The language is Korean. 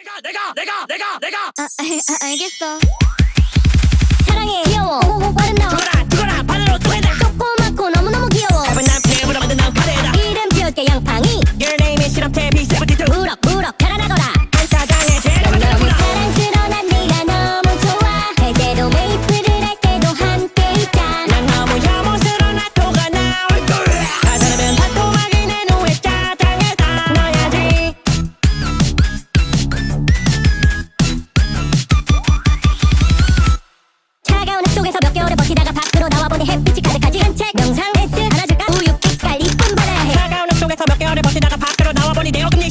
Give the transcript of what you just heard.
내가 내가 내가 내가 내가. 아, 아, 아 알겠어. 나를 벗어나가 밖으로 나와버린 내 어금니